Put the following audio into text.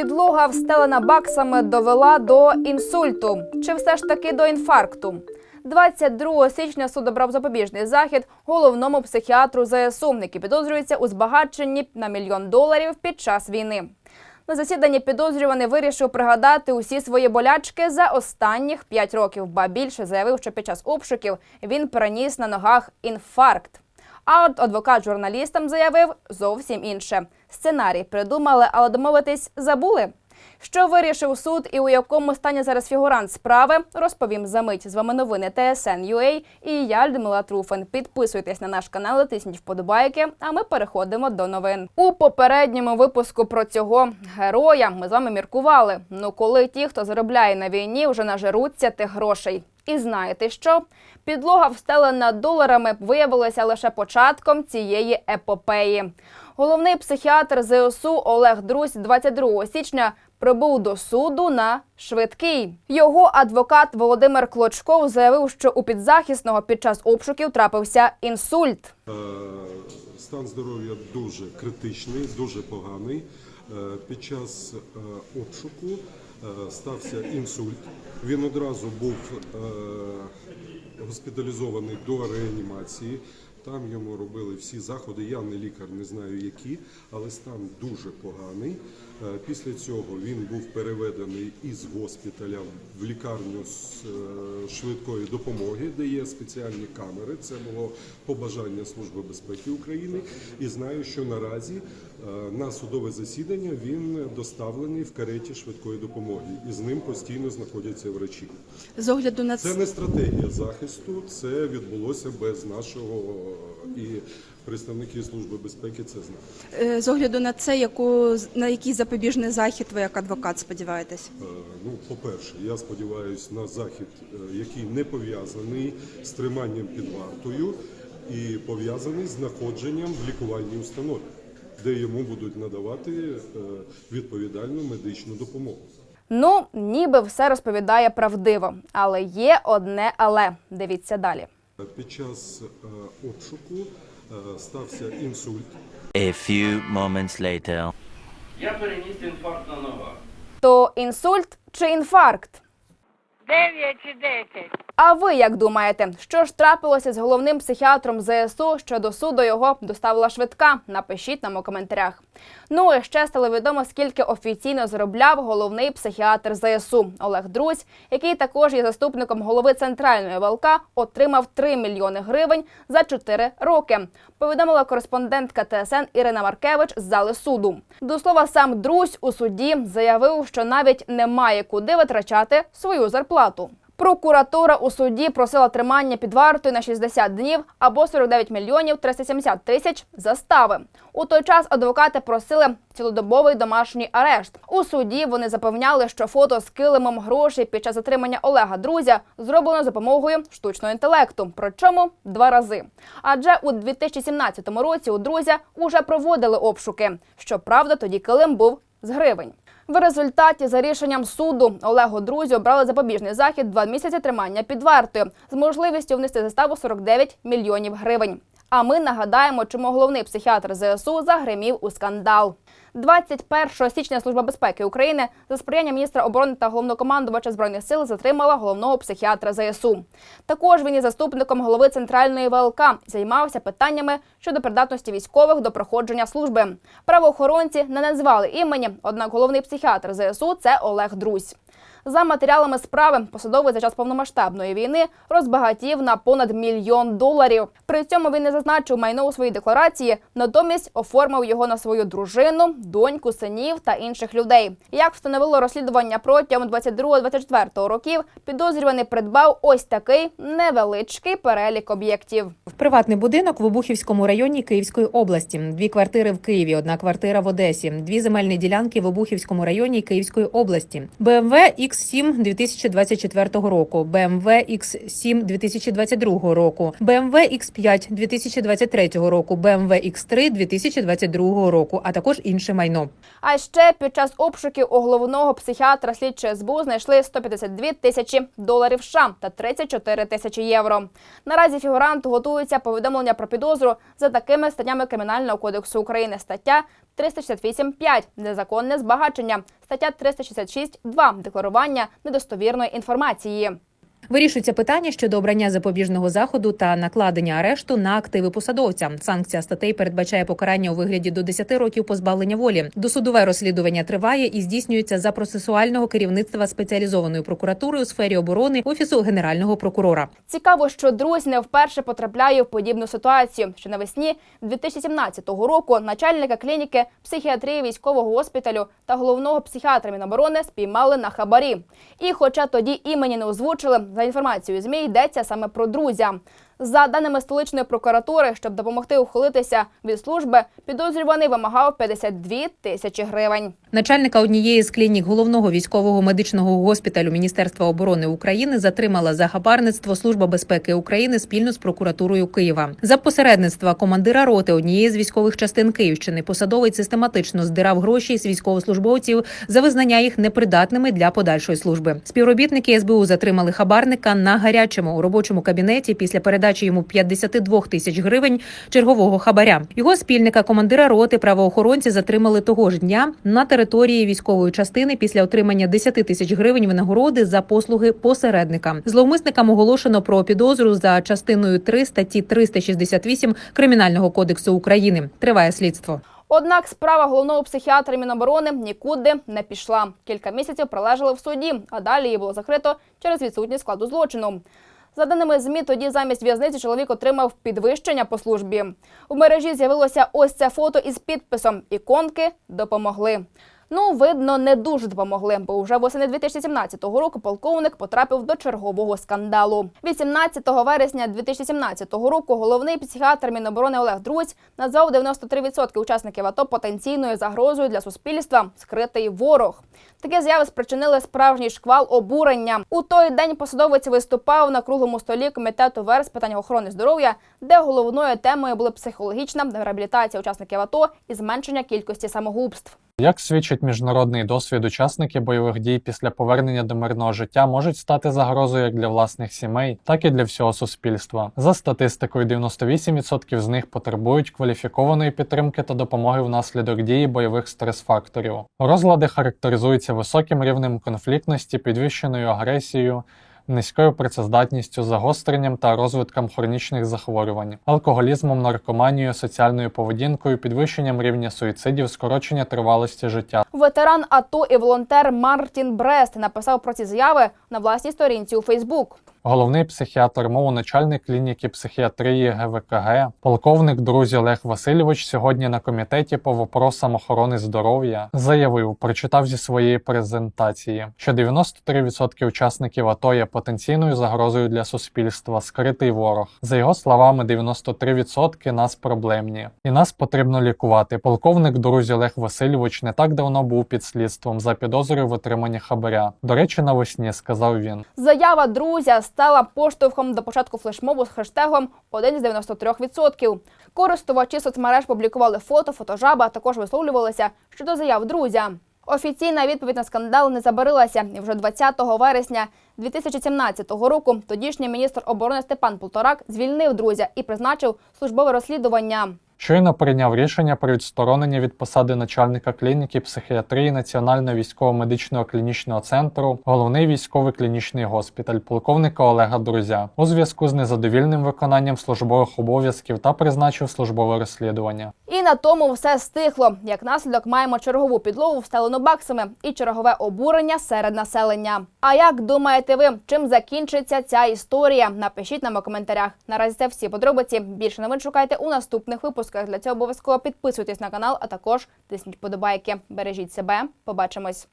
Підлога, встелена баксами, довела до інсульту. Чи все ж таки до інфаркту? 22 січня суд обрав запобіжний захід головному психіатру ЗСУ, який підозрюється у збагаченні на мільйон доларів під час війни. На засіданні підозрюваний вирішив пригадати усі свої болячки за останніх 5 років, ба більше заявив, що під час обшуків він переніс на ногах інфаркт. А от адвокат журналістам заявив зовсім інше. Сценарій придумали, але домовитись забули. Що вирішив суд і у якому стані зараз фігурант справи, розповім за мить. З вами новини TSN.ua і я, Людмила Труфан. Підписуйтесь на наш канал, тисніть вподобайки, а ми переходимо до новин. У попередньому випуску про цього героя ми з вами міркували. Ну коли ті, хто заробляє на війні, вже нажеруться тих грошей. І знаєте що? Підлога, встелена доларами, виявилася лише початком цієї епопеї. Головний психіатр ЗСУ Олег Друзь 22 січня прибув до суду на швидкий. Його адвокат Володимир Клочков заявив, що у підзахисного під час обшуків трапився інсульт. Е, Стан здоров'я дуже критичний, дуже поганий. Е, Під час е, обшуку стався інсульт. Він одразу був госпіталізований до реанімації. Там йому робили всі заходи. Я не лікар, не знаю які, але стан дуже поганий. Е, Після цього він був переведений із госпіталя в лікарню з е, швидкої допомоги, де є спеціальні камери. Це було побажання Служби безпеки України. І знаю, що наразі на судове засідання він доставлений в кареті швидкої допомоги, і з ним постійно знаходяться врачі. З огляду на Це не стратегія захисту, це відбулося без нашого і представники Служби безпеки це знають. е, з огляду на це, яку на який запобіжний захід ви як адвокат сподіваєтесь? Е, Ну, по-перше, я сподіваюся на захід, е, який не пов'язаний з триманням під вартою і пов'язаний з знаходженням в лікувальній установі, де йому будуть надавати е, відповідальну медичну допомогу. Ну, ніби все розповідає правдиво, але є одне але. Дивіться далі. Під час е, обшуку е, стався інсульт. A few moments later. Я переніс інфаркт на ногах. То інсульт чи інфаркт? Дев'ять чи десять. А ви як думаєте, що ж трапилося з головним психіатром ЗСУ, що до суду його доставила швидка? Напишіть нам у коментарях. Ну і ще стало відомо, скільки офіційно заробляв головний психіатр ЗСУ Олег Друзь, який також є заступником голови центральної ВЛК, отримав 3 мільйони гривень за 4 роки. Повідомила кореспондентка ТСН Ірина Маркевич з зали суду. До слова, сам Друзь у суді заявив, що навіть немає куди витрачати свою зарплату. Прокуратура у суді просила тримання під вартою на 60 днів або 49 мільйонів 370 тисяч застави. У той час адвокати просили цілодобовий домашній арешт. У суді вони запевняли, що фото з килимом грошей під час затримання Олега Друзя зроблено за допомогою штучного інтелекту. Причому два рази. Адже у 2017 році у Друзя уже проводили обшуки. Щоправда, тоді килим був з гривень. В результаті за рішенням суду Олегу Друзі обрали запобіжний захід два місяці тримання під вартою з можливістю внести заставу 49 мільйонів гривень. А ми нагадаємо, чому головний психіатр ЗСУ загримів у скандал. 21 січня Служба безпеки України за сприяння міністра оборони та головнокомандувача збройних сил затримала головного психіатра ЗСУ. Також він є заступником голови центральної ВЛК займався питаннями щодо придатності військових до проходження служби. Правоохоронці не назвали імені, однак головний психіатр ЗСУ це Олег Друзь. За матеріалами справи посадовий за час повномасштабної війни розбагатів на понад мільйон доларів. При цьому він не зазначив майно у своїй декларації, натомість оформив його на свою дружину, доньку, синів та інших людей. Як встановило розслідування протягом 22-24 років, підозрюваний придбав ось такий невеличкий перелік об'єктів. Приватний будинок в Обухівському районі Київської області, дві квартири в Києві, одна квартира в Одесі, дві земельні ділянки в Обухівському районі Київської області, BMW X7 2024 року, BMW X7 2022 року, BMW X5 2023 року, BMW X3 2022 року, а також інше майно. А ще під час обшуків у головного психіатра слідчі СБУ знайшли 152 тисячі доларів США та 34 тисячі євро. Наразі фігуранту готується повідомлення про підозру за такими статтями Кримінального кодексу України. Стаття 368.5 незаконне збагачення, стаття 366.2 декларування недостовірної інформації. Вирішується питання щодо обрання запобіжного заходу та накладення арешту на активи посадовця. Санкція статей передбачає покарання у вигляді до 10 років позбавлення волі. Досудове розслідування триває і здійснюється за процесуального керівництва спеціалізованої прокуратури у сфері оборони офісу генерального прокурора. Цікаво, що друзь не вперше потрапляє в подібну ситуацію. Що навесні 2017 року начальника клініки психіатрії військового госпіталю та головного психіатра Міноборони спіймали на хабарі. І, хоча тоді імені не озвучили, за інформацією змі йдеться саме про друзя. За даними столичної прокуратури, щоб допомогти ухилитися від служби, підозрюваний вимагав 52 тисячі гривень. Начальника однієї з клінік головного військового медичного госпіталю Міністерства оборони України затримала за хабарництво Служба безпеки України спільно з прокуратурою Києва. За посередництва командира роти однієї з військових частин Київщини посадовець систематично здирав гроші з військовослужбовців за визнання їх непридатними для подальшої служби. Співробітники СБУ затримали хабарника на гарячому у робочому кабінеті після передачі йому 52 тисяч гривень чергового хабаря. Його спільника, командира роти, правоохоронці затримали того ж дня на території військової частини після отримання 10 тисяч гривень винагороди за послуги посередника. Зловмисникам оголошено про підозру за частиною 3 статті 368 Кримінального кодексу України. Триває слідство. Однак справа головного психіатра Міноборони нікуди не пішла. Кілька місяців пролежали в суді, а далі її було закрито через відсутність складу злочину. За даними ЗМІ, тоді замість в'язниці чоловік отримав підвищення по службі. У мережі з'явилося ось це фото із підписом Іконки допомогли. Ну, видно, не дуже допомогли, бо вже восени 2017 року полковник потрапив до чергового скандалу. 18 вересня 2017 року головний психіатр Міноборони Олег Друзь назвав 93% учасників АТО потенційною загрозою для суспільства скритий ворог. Такі заяви спричинили справжній шквал обурення. У той день посадовець виступав на круглому столі комітету ВЕР з питань охорони здоров'я, де головною темою була психологічна реабілітація учасників АТО і зменшення кількості самогубств. Як свідчить міжнародний досвід, учасники бойових дій після повернення до мирного життя можуть стати загрозою як для власних сімей, так і для всього суспільства. За статистикою, 98% з них потребують кваліфікованої підтримки та допомоги внаслідок дії бойових стрес-факторів. Розлади характеризуються високим рівнем конфліктності, підвищеною агресією. Низькою працездатністю, загостренням та розвитком хронічних захворювань, алкоголізмом, наркоманією, соціальною поведінкою, підвищенням рівня суїцидів, скорочення тривалості життя. Ветеран АТО і волонтер Мартін Брест написав про ці заяви на власній сторінці у Фейсбук. Головний психіатр МОУ, начальник клініки психіатрії ГВКГ, полковник друзі Олег Васильович сьогодні на комітеті по вопросам охорони здоров'я заявив, прочитав зі своєї презентації, що 93% учасників АТО є потенційною загрозою для суспільства, скритий ворог. За його словами, 93% нас проблемні, і нас потрібно лікувати. Полковник друзі Олег Васильович не так давно був під слідством за підозрою в отриманні хабаря. До речі, навесні сказав він. Заява друзя стала поштовхом до початку флешмобу з хештегом «Один з 93%. Користувачі соцмереж публікували фото, фотожаба, а також висловлювалися щодо заяв друзя. Офіційна відповідь на скандал не забарилася, і вже 20 вересня 2017 року тодішній міністр оборони Степан Полторак звільнив друзя і призначив службове розслідування. Щойно прийняв рішення про відсторонення від посади начальника клініки психіатрії Національного військово-медичного клінічного центру, головний військовий клінічний госпіталь полковника Олега Друзя у зв'язку з незадовільним виконанням службових обов'язків та призначив службове розслідування. І на тому все стихло. Як наслідок маємо чергову підлогу встелену баксами і чергове обурення серед населення. А як думаєте ви, чим закінчиться ця історія? Напишіть нам у коментарях. Наразі це всі подробиці. Більше новин шукайте у наступних випусках. Для цього обов'язково підписуйтесь на канал, а також тисніть подобайки. Бережіть себе. Побачимось.